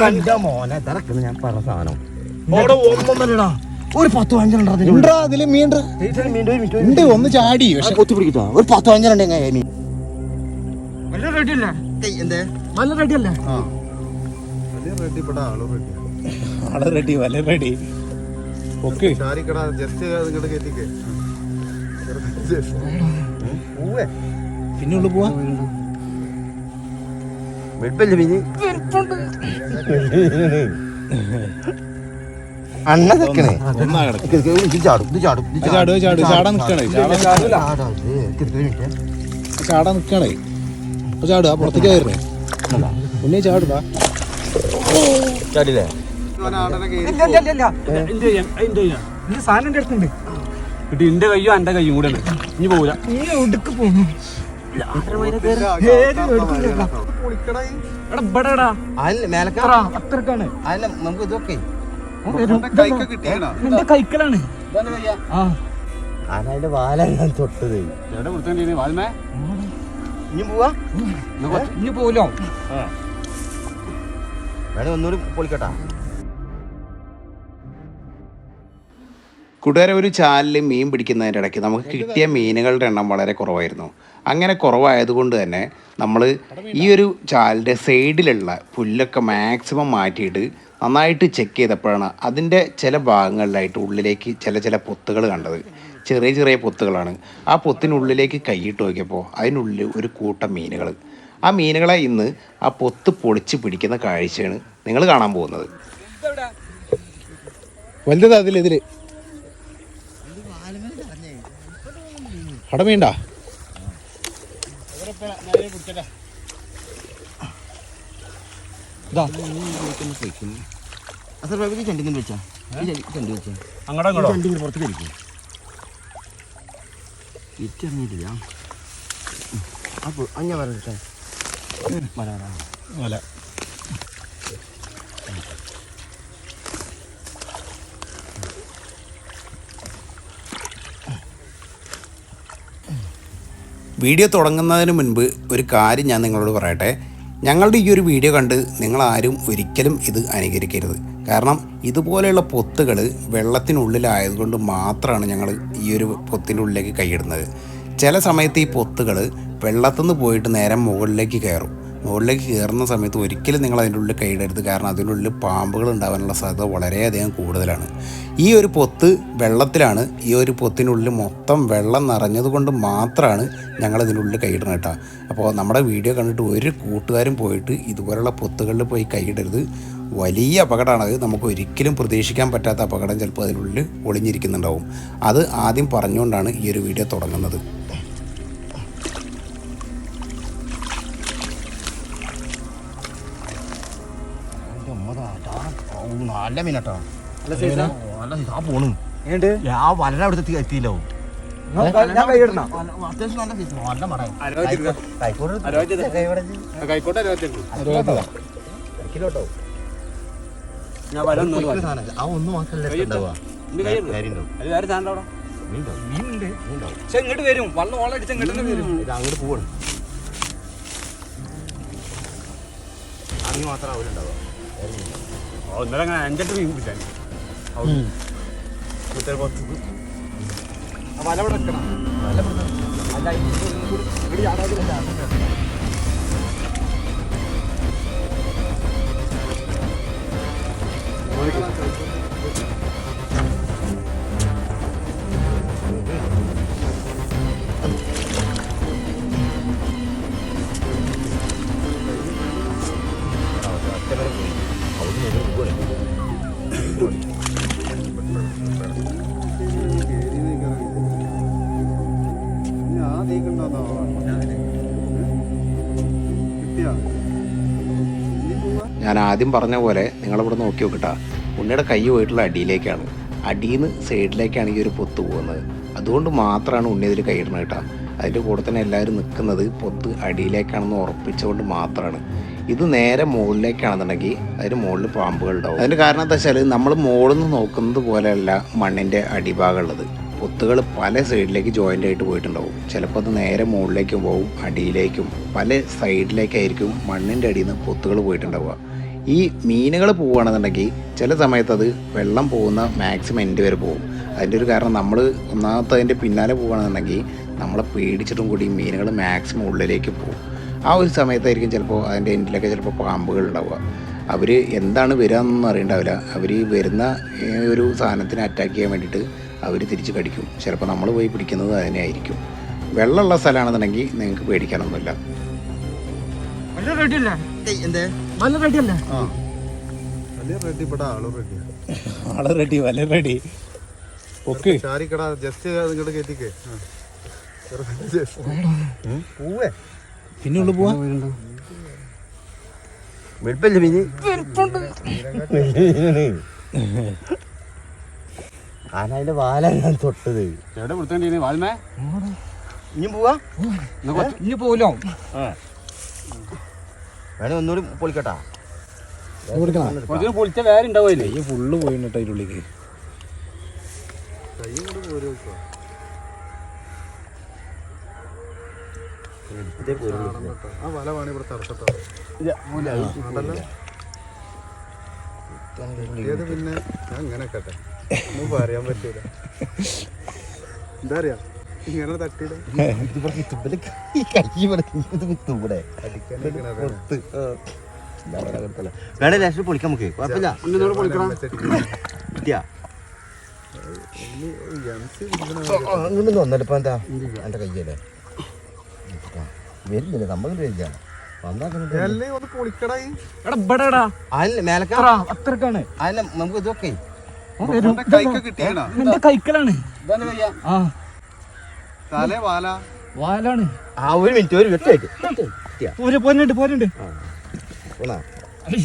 കണ്ട മോനെ തിരക്കുന്നു ഞാൻ പറഞ്ഞ സാധനം. ഒന്നൊന്നല്ലടാ. ഒരു പത്ത് അതിൽ മീൻ ഉണ്ട് ഒന്ന് ചാടി പക്ഷെ. കൊത്തി പിടിക്കട്ടോ. ഒരു പത്ത് പതിനഞ്ചെണ്ണം മീൻ. നല്ല റെഡി അല്ലേ? എന്തേ? നല്ല റെഡി അല്ലേ? ആളെ റെഡി വല റെഡി ഓക്കെ. പിന്നെ ഉള്ളു പോവാ? വെളുപ്പല്ലേ മീന് അണ്ണ നിക്കണേ. ചാടും ഇത് ചാടും ഇത് ചാടും, ചാടും. ചാടാൻ ചാടാൻ അപ്പൊ ചാടുക പുറത്തേക്ക് ഉണ്ണി ചാടുക ചാടില്ലേ? സാധനം എന്റെ അടുത്തുണ്ട്. കിട്ടി എന്റെ കയ്യോ എന്റെ കയ്യും കൂടെ ഇനി പോകൂല. അത്രക്കാണ് അതിന് നമുക്ക് ഇതൊക്കെ. നിന്റെ കൈക്കലാണ്? ആ. അതിന്റെ വാല ഞാൻ തൊട്ടത് ഇനി പോവാ? ഇനി പോലോ വേണേ ഒന്നുകൂടി പൊളിക്കട്ടാ കൂട്ടുകാരെ ഒരു ചാലിൽ മീൻ പിടിക്കുന്നതിന്റെ ഇടയ്ക്ക് നമുക്ക് കിട്ടിയ മീനുകളുടെ എണ്ണം വളരെ കുറവായിരുന്നു. അങ്ങനെ കുറവായതുകൊണ്ട് തന്നെ നമ്മൾ ഈ ഒരു ചാലിന്റെ സൈഡിലുള്ള പുല്ലൊക്കെ മാക്സിമം മാറ്റിയിട്ട് നന്നായിട്ട് ചെക്ക് ചെയ്തപ്പോഴാണ് അതിന്റെ ചില ഭാഗങ്ങളിലായിട്ട് ഉള്ളിലേക്ക് ചില ചില പൊത്തുകൾ കണ്ടത്. ചെറിയ ചെറിയ പൊത്തുകളാണ്. ആ പൊത്തിനുള്ളിലേക്ക് കൈയിട്ട് നോക്കിയപ്പോൾ അതിനുള്ളിൽ ഒരു കൂട്ടം മീനുകൾ ആ മീനുകളെ ഇന്ന് ആ പൊത്ത് പൊളിച്ച് പിടിക്കുന്ന കാഴ്ചയാണ് നിങ്ങൾ കാണാൻ പോകുന്നത്. വലുതാ ഇതിൽ. അവിടെ ചെണ്ടിങ്ങനെ വെച്ചാ? ചണ്ടി- വെച്ചാ? അപ്പോൾ അഞ്ഞ പറഞ്ഞിട്ടേ വീഡിയോ തുടങ്ങുന്നതിന് മുൻപ് ഒരു കാര്യം ഞാൻ നിങ്ങളോട് പറയട്ടെ. ഞങ്ങളുടെ ഈ ഒരു വീഡിയോ കണ്ട് നിങ്ങളാരും ഒരിക്കലും ഇത് അനുകരിക്കരുത്. കാരണം ഇതുപോലെയുള്ള പൊത്തുകൾ വെള്ളത്തിനുള്ളിലായതുകൊണ്ട് മാത്രമാണ് ഞങ്ങൾ ഈ ഒരു പൊത്തിന്റെ ഉള്ളിലേക്ക് കൈയിടുന്നത്. ചില സമയത്ത് ഈ പൊത്തുകൾ വെള്ളത്തുനിന്ന് പോയിട്ട് നേരം മുകളിലേക്ക് കയറും. മുകളിലേക്ക് കയറുന്ന സമയത്ത് ഒരിക്കലും നിങ്ങൾ അതിന്റെ ഉള്ളിൽ കൈയിടരുത്. കാരണം അതിന്റെ ഉള്ളിൽ പാമ്പുകൾ ഉണ്ടാകാനുള്ള സാധ്യത വളരെയധികം കൂടുതലാണ്. ഈ ഒരു പൊത്ത് വെള്ളത്തിലാണ്. ഈ ഒരു പൊത്തിനുള്ളിൽ മൊത്തം വെള്ളം നിറഞ്ഞതുകൊണ്ട് മാത്രമാണ് ഞങ്ങൾ ഇതിനുള്ളിൽ കൈയിടുന്നത് കേട്ടോ. അപ്പോൾ നമ്മുടെ വീഡിയോ കണ്ടിട്ട് ഒരു കൂട്ടുകാരും പോയിട്ട് ഇതുപോലുള്ള പൊത്തുകളിൽ പോയി കൈയിടരുത്. വലിയ അപകടമാണ്. അത് നമുക്ക് ഒരിക്കലും പ്രതീക്ഷിക്കാൻ പറ്റാത്ത അപകടം ചിലപ്പോൾ അതിനുള്ളിൽ ഒളിഞ്ഞിരിക്കുന്നുണ്ടാവും. അത് ആദ്യം പറഞ്ഞുകൊണ്ടാണ് ഈ ഒരു വീഡിയോ തുടങ്ങുന്നത്. നല്ല മീനട്ടോ. നല്ല ആ? പോണ്. ആ വലര എത്തിയില്ലോ. അത്യാവശ്യം നല്ല സൈസ് നല്ല മട. കൈക്കോട്ടെ അറുപത്തിയെട്ട് അറുപതാ കിലോട്ടോ ഞാൻ വരാൻ ആ ഒന്ന് മാത്രമല്ല ഉണ്ടാവുക ഇങ്ങോട്ട് വരും. വള്ളം ഓളടിച്ച് ഇങ്ങോട്ട് വരും. ഇത് അങ്ങോട്ട് പോവാണ്. അങ്ങ് മാത്രം അവിടെ ഇന്നലെ അങ്ങനെ അഞ്ചെട്ട് മീൻ പിടിച്ചാൽ വല ഇവിടെ വെക്കണം. അല്ല ഇവിടെ ഞാൻ ആദ്യം പറഞ്ഞ പോലെ നിങ്ങളിവിടെ നോക്കി നോക്കട്ടാ ഉണ്ണിയുടെ കൈ പോയിട്ടുള്ള അടിയിലേക്കാണ്. അടിയിൽ സൈഡിലേക്കാണ് ഈ ഒരു പൊത്ത് പോകുന്നത്. അതുകൊണ്ട് മാത്രമാണ് ഉണ്ണി ഇതിൽ കൈയിടുന്നത് കേട്ടോ അതിന്റെ കൂടെ തന്നെ എല്ലാവരും നിൽക്കുന്നത് പൊത്ത് അടിയിലേക്കാണെന്ന് ഉറപ്പിച്ചുകൊണ്ട് മാത്രമാണ് ഇത് നേരെ മുകളിലേക്കാണെന്നുണ്ടെങ്കിൽ അതിന് മുകളിൽ പാമ്പുകൾ ഉണ്ടാവും അതിന്റെ കാരണം എന്താ വെച്ചാൽ നമ്മൾ മുകളിൽ നിന്ന് നോക്കുന്നത് പോലെയല്ല മണ്ണിന്റെ അടിഭാഗം പൊത്തുകൾ പല സൈഡിലേക്ക് ജോയിന്റ് ആയിട്ട് പോയിട്ടുണ്ടാവും. ചിലപ്പോൾ അത് നേരെ മുകളിലേക്കും പോകും അടിയിലേക്കും. പല സൈഡിലേക്കായിരിക്കും മണ്ണിന്റെ അടിയിൽ നിന്ന് കൊത്തുകൾ പോയിട്ടുണ്ടാവുക. ഈ മീനുകൾ പോവുകയാണെന്നുണ്ടെങ്കിൽ ചില സമയത്ത് അത് വെള്ളം പോകുന്ന മാക്സിമം എൻഡ് വരെ പോകും. അതിന്റെ ഒരു കാരണം നമ്മൾ ഒന്നാമത്തെ അതിന്റെ പിന്നാലെ പോവുകയാണെന്നുണ്ടെങ്കിൽ നമ്മളെ പേടിച്ചിട്ടും കൂടി മീനുകൾ മാക്സിമം ഉള്ളിലേക്ക് പോകും. ആ ഒരു സമയത്തായിരിക്കും ചിലപ്പോൾ അതിന്റെ എൻഡിലൊക്കെ ചിലപ്പോൾ പാമ്പുകൾ ഉണ്ടാവുക. അവർ എന്താണ് വരികയെന്നൊന്നും അറിയണ്ടാവില്ല. അവർ വരുന്ന ഒരു സാധനത്തിനെ അറ്റാക്ക് ചെയ്യാൻ വേണ്ടിയിട്ട് അവർ തിരിച്ച് കടിക്കും. ചിലപ്പോൾ നമ്മൾ പോയി പിടിക്കുന്നത് അതിനെ ആയിരിക്കും. വെള്ളമുള്ള സ്ഥലമാണെന്നുണ്ടെങ്കിൽ നിങ്ങൾക്ക് പേടിക്കാനൊന്നുമില്ല. Already. Already ready just ഇങ്ങോട്ട് കയറ്റിക്കേ. പൂവേ. പിന്നെ ഉള്ളു പോവാ? വെളുപ്പല്ലേ മീന് ആനതിന്റെ വാലാണ് തൊട്ടത്. എവിടെ കൊടുത്തേണ്ടി വാൽമേ? ഇനി പോവാ? ഇനി പോലോ വേണേ ഒന്നുകൂടി പൊളിക്കട്ടാ. പൊളിച്ച വേറെ ഉണ്ടാവില്ലേ ഈ ഫുള്ള് പോയിട്ടോ അതിനുള്ളിലേക്ക് ആ വല വേണേ ഇവിടെ ഏത് പിന്നെ? ഞാൻ ഇങ്ങനെ കേട്ടെ ഒന്നും പറയാൻ പറ്റൂല. എന്താ അറിയാ ഇങ്ങനെ തട്ടിയിടും. വേണേ ലേശം പൊളിക്കാം നമുക്ക് കുഴപ്പമില്ല കിട്ടിയാ അങ്ങോട്ട് വന്നല്ലോ ഇപ്പൊ എന്താ എന്റെ കയ്യല്ലേ വരുന്നില്ല നമ്മൾ വരില്ല അല്ലേ നമുക്ക് ഇതൊക്കെ നിന്റെ കൈക്കലാണ് ഇതാണ് കയ്യാ ആ തലേ വാല വാലാണ് ആ ഒരു മിനിറ്റ് ഒരു മിനിറ്റ് കിട്ടിയാ പോര് പോരുന്നുണ്ട് പോരുന്നുണ്ട് പോണാ ഇനി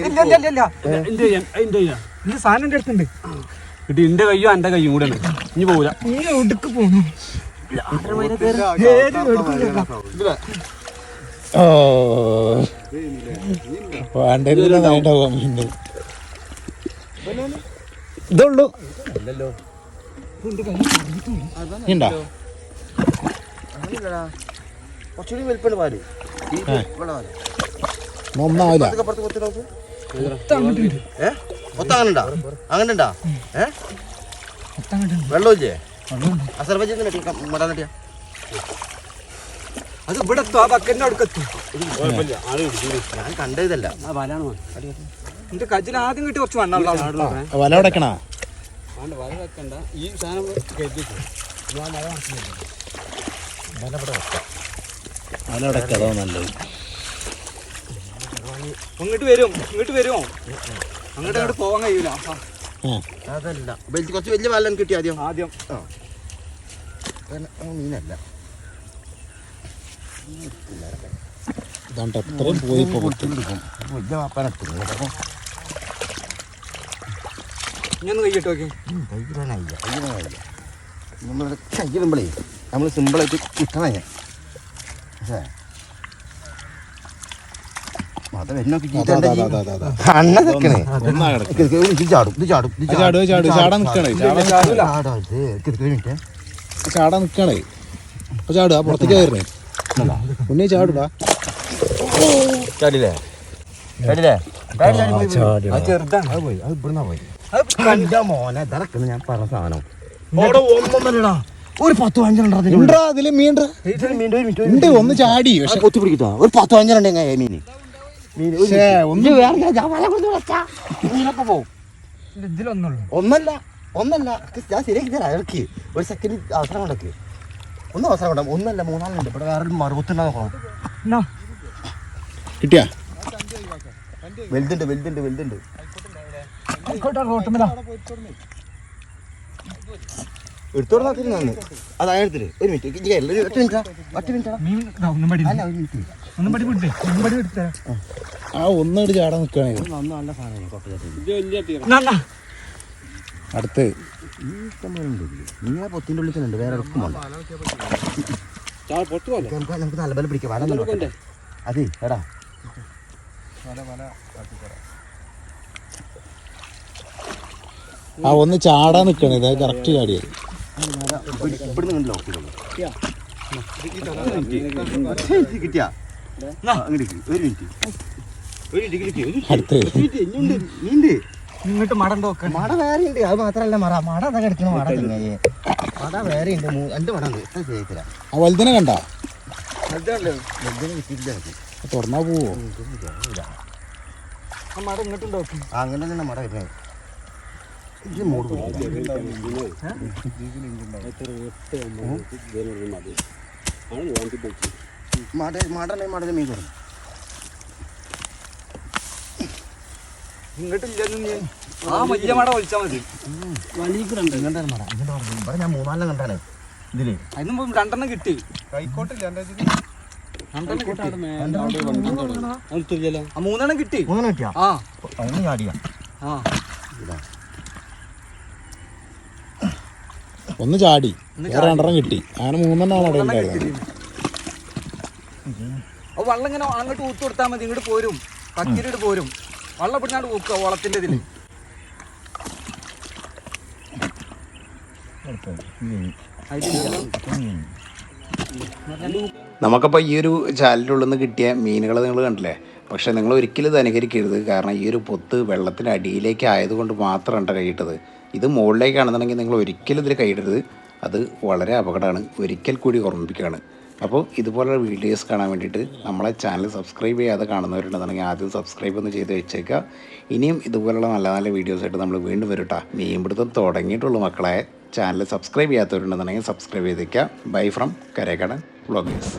എന്റെ എന്റെ സാധനം എന്റെ അടുത്തുണ്ട് കിട്ടി എന്റെ കയ്യോ എന്റെ കയ്യും കൂടെ ഇനി പോകൂല നീ ഒടുക്ക് പോണു ഓ ഇതുള്ളൂ ഉണ്ടോ കുറച്ചുകൂടി വലിപ്പമുണ്ട് പാൽ ഈ ഇത് ഇവിടെ പാൽ. ഒന്നാവില്ല അതൊക്കെ പുറത്ത് കൊത്തി നോക്ക്. ഏ? മൊത്തം അങ്ങനെ ഉണ്ടാ ഏ വെള്ളമില്ലേ അസർബൈജാൻ മടാൻ നട്ടിയാ. അത് ഇവിടെ ആ ബക്കറ്റിന്റെ അടുക്ക് എത്തും കുഴപ്പമില്ല. ആൾ കിട്ടി ഞാൻ കണ്ടതല്ല. ആ വലാണ് മോൻ. എന്റെ കജിൽ ആദ്യം കിട്ടി കുറച്ച് വണ്ണുള്ള വല ഉടക്കണ? ആണ്ട് വല വെക്കണ്ട. ഈ സാധനം കയറ്റി വെച്ചോ. വല ഉടക്ക അതോ നല്ലത്. ഇങ്ങോട്ട് വരും ഇങ്ങോട്ട് വരുമോ അങ്ങോട്ട് അങ്ങോട്ട് പോവാൻ കഴിയൂല. അതല്ല. വലിയ കുറച്ച് വലിയ വല്ലം കിട്ടി ആദ്യം? ആദ്യം. മീനല്ല. ഇതാണ്ട് അത്രയും പോയി വലിയ വാപ്പാനെടുത്തു ഇനി ഒന്ന് കൈയിട്ട് നോക്കി. കയ്യിലാണയ്യ കയ്യിലാണയ്യ നമ്മൾ കയ്യിലുമ്പോഴേ നമ്മൾ സിമ്പിളായിട്ട് കിട്ടണേ പക്ഷേ ചാടും. നിക്കണേ, ചാടുക പുറത്തേക്ക് കയറണേ. ഉണ്ണി ചാടുടാ. ചാടില്ലേ? ചാടില്ലേ? ചാടി അത് ചെറുതാണ്. അത് പോയി. അത് ഇവിടുന്നാ പോയി കണ്ട മോനെ. ഇതറക്കുന്ന ഞാൻ പറഞ്ഞ സാധനം. ഒരു പത്ത് ഉണ്ട്രാ അതിൽ മിനിറ്റ് ഉണ്ട് ഒന്ന് ചാടി പക്ഷെ. കൊത്തി പിടിക്കട്ടോ. ഒരു പത്ത് മീന്. ഒരു ഒന്ന് വേറെ ഇതിലൊന്നുള്ളൂ ഒന്നല്ല ഒന്നല്ല. ഇത് ഞാൻ ശരിയാക്കി തരാം ഇറക്കി ഒരു സെക്കൻഡ് അവസരം കൊണ്ടൊക്കെ. ഒന്നും അവസരം കൊണ്ടാ ഒന്നല്ല മൂന്നാലുണ്ട് ഇവിടെ വേറെ മറുപത്തുണ്ടാ നോക്കണം കിട്ടിയാ? വലുതുണ്ട് വലുതുണ്ട് വലുതുണ്ട്. ആയിക്കോട്ടെ റോട്ടുമല എടുത്തോടെ നോക്കി അതാ ഒരു മിനിറ്റ്. ഒറ്റ മിനിറ്റ്. ഒറ്റ മിനിറ്റ്. ഒന്നും പടി ഒരു മിനിറ്റ്. ഒന്നും പടി വിട്ടേ ഒന്നും പടി എടുത്തരാ ആ ചാടാൻ നിക്കണേ. നല്ല സാധനമാണ്. അടുത്ത്. ഈ ഇഷ്ടം പോലെ ഉണ്ട് നീ ആ പൊത്തിന്റെ ഉള്ളിൽ തന്നെ ഉണ്ട്. വേറെ ഇറക്കും നമുക്ക് നമുക്ക് നല്ല പോലെ പിടിക്കാം. അതെ എടാ. ആ ഒന്ന് ചാടാൻ നിക്കണേ. ഇത് കറക്റ്റ് ചാടിയത് ഇവിടുന്ന് കണ്ടില്ല കിട്ടിയാ എന്നാ. അങ്ങോട്ട് ഒരു മിനിറ്റ് ഒരു ഡിഗ്രിക്ക് ഒരു അടുത്ത്. ഇനിയുണ്ട് നീണ്ട് ഇങ്ങോട്ട് മടം മട വേറെ ഉണ്ട് അത് മാത്രല്ല മറ. മട അതൊക്കെ എടുക്കണ മട മട വേറെ ഉണ്ട് രണ്ട് മട ഉണ്ട്. വലുതിനെ കണ്ടോ. തുറന്നാ പോവോ? മട മടം ഇങ്ങോട്ട് നോക്കും ആ, അങ്ങനെ തന്നെ മട വരുന്നത്. ഇത് മൂട് പിടിക്കില്ല. മട മടനെ മടനെ മീൻ കൊടുക്കും. ഞാൻ മൂന്നാലെണ്ണം കണ്ടാണ് ഇതിൽ. അതിന് മുമ്പ് രണ്ടെണ്ണം കിട്ടി. കൈക്കോട്ടില്ല മൂന്നെണ്ണം കിട്ടി. മൂന്നെണ്ണം കിട്ടിയാ? ആ. അതിന് ചാടിയാ ആ. ഒന്ന് ചാടി. വേറെ രണ്ടെണ്ണം കിട്ടി. അങ്ങനെ മൂന്നെണ്ണമാണ് അവിടെ മൂന്നെണ്ണം ഉണ്ടായിരുന്നത്. വള്ളം ഇങ്ങനെ അങ്ങോട്ട് ഊത്ത് കൊടുത്താൽ മതി ഇങ്ങോട്ട് പോരും. കക്കിരിട്ട് പോരും. വള്ളം പിടിച്ചാണ്ട് ഊക്കുക ഓളത്തിന്റെ ഇതിൽ നമുക്കപ്പോൾ ഈ ഒരു ചാലിനുള്ളിൽ നിന്ന് കിട്ടിയ മീനുകൾ നിങ്ങൾ കണ്ടില്ലേ? പക്ഷേ നിങ്ങൾ ഒരിക്കലും ഇത് അനുകരിക്കരുത്. കാരണം ഈ ഒരു പൊത്ത് വെള്ളത്തിന്റെ അടിയിലേക്ക് ആയതുകൊണ്ട് മാത്രമാണ് കൈയിട്ടത്. ഇത് മുകളിലേക്കാണെന്നുണ്ടെങ്കിൽ നിങ്ങൾ ഒരിക്കലും ഇതിൽ കൈയിടരുത്. അത് വളരെ അപകടമാണ്. ഒരിക്കൽ കൂടി ഓർമ്മിപ്പിക്കുകയാണ്. അപ്പോൾ ഇതുപോലുള്ള വീഡിയോസ് കാണാൻ വേണ്ടിയിട്ട് നമ്മളെ ചാനൽ സബ്സ്ക്രൈബ് ചെയ്യാതെ കാണുന്നവരുണ്ടെന്നുണ്ടെങ്കിൽ ആദ്യം സബ്സ്ക്രൈബ് ഒന്ന് ചെയ്ത് വെച്ചേക്കുക. ഇനിയും ഇതുപോലുള്ള നല്ല നല്ല വീഡിയോസായിട്ട് നമ്മൾ വീണ്ടും വരട്ടാ മീൻപിടുത്തം തുടങ്ങിയിട്ടുള്ള മക്കളെ. ചാനൽ സബ്സ്ക്രൈബ് ചെയ്യാത്തവരുണ്ടെന്നുണ്ടെങ്കിൽ സബ്സ്ക്രൈബ് ചെയ്തേക്കുക. ബൈ ഫ്രം കരേക്കടൻ വ്ളോഗേഴ്സ്